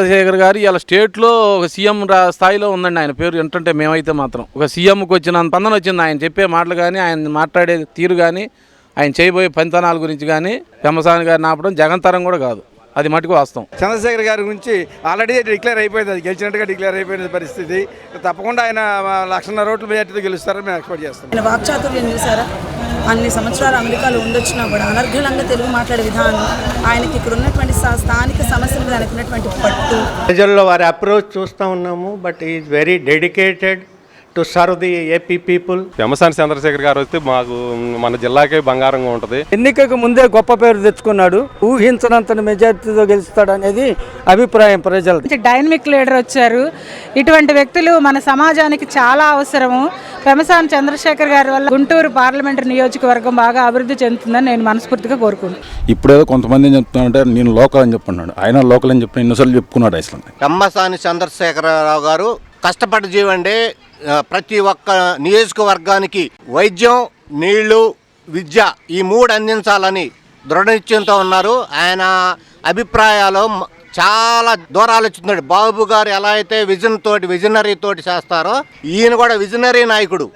చంద్రశేఖర్ గారు ఇలా స్టేట్లో ఒక సీఎం రా స్థాయిలో ఉందండి ఆయన పేరు. ఏంటంటే మేమైతే మాత్రం ఒక సీఎంకి వచ్చిన స్పందన వచ్చింది. ఆయన చెప్పే మాటలు కానీ ఆయన మాట్లాడే తీరు కానీ ఆయన చేయబోయే పనితనాల గురించి కానీ పెమ్మసాని గారిని ఆపడం జగంతరం కూడా కాదు. అది మటుకు వాస్తవం. చంద్రశేఖర్ గారి గురించి ఆల్రెడీ డిక్లేర్ అయిపోయింది. అది గెలిచినట్టుగా డిక్లేర్ అయిపోయిన పరిస్థితి. తప్పకుండా ఆయన లక్షన్నర రోడ్ల మెజార్టీతో గెలుస్తారని మేము ఎక్స్పెక్ట్ చేస్తాం వాక్చాతుర్యం చూసారా? అన్ని సంవత్సరాలు అమెరికాలో ఉండొచ్చినా కూడా అనర్ఘలంగా తెలుగు మాట్లాడే విధానం ఆయనకి ఇక్కడ ఉన్నటువంటి స్థానిక సమస్యల మీద ఆయనకు ఉన్నటువంటి పట్టు. ప్రజల్లో వారి అప్రోచ్ చూస్తూ ఉన్నాము but is very dedicated to serve the AP people. Pemmasani Chandrasekhar గారు వస్తే మాకు మన జిల్లాకే బంగారంగా ఉంటుంది. ఎన్నికకు ముందే గొప్ప పేరు తెచ్చుకున్నాడు. ఊహించనంత మెజార్టీతో గెలుస్తాడు అనేది అభిప్రాయం ప్రజలది. మంచి డైనమిక్ లీడర్ వచ్చారు. ఇటువంటి వ్యక్తులు మన సమాజానికి చాలా అవసరము. పెమసాని చంద్రశేఖర్ గారి వల్ల గుంటూరు పార్లమెంటరీ నియోజకవర్గం బాగా అభివృద్ధి చెందుతుందని నేను మనస్ఫూర్తిగా కోరుకుంటున్నాను. ఇప్పుడేదో కొంతమంది ఏం చెప్తున్నారంటే నేను లోకల్ అని చెప్పున్నాడు. ఆయన లోకల్ అని చెప్పి ఎన్నోసార్లు చెప్పుకున్నాడు అసలు. పెమ్మసాని చంద్రశేఖరరావు గారు కష్టపడి జీవండి. ప్రతి ఒక్క నియోజకవర్గానికి వైద్యం నీళ్ళు విద్య ఈ మూడు అందించాలని దృఢనిశ్చయంతో ఉన్నారు. ఆయన అభిప్రాయాలు చాలా దూరాలు వచ్చిందండి. బాబు గారు ఎలా అయితే విజన్ తోటి విజనరీ తోటి చేస్తారో ఈయన కూడా విజనరీ నాయకుడు.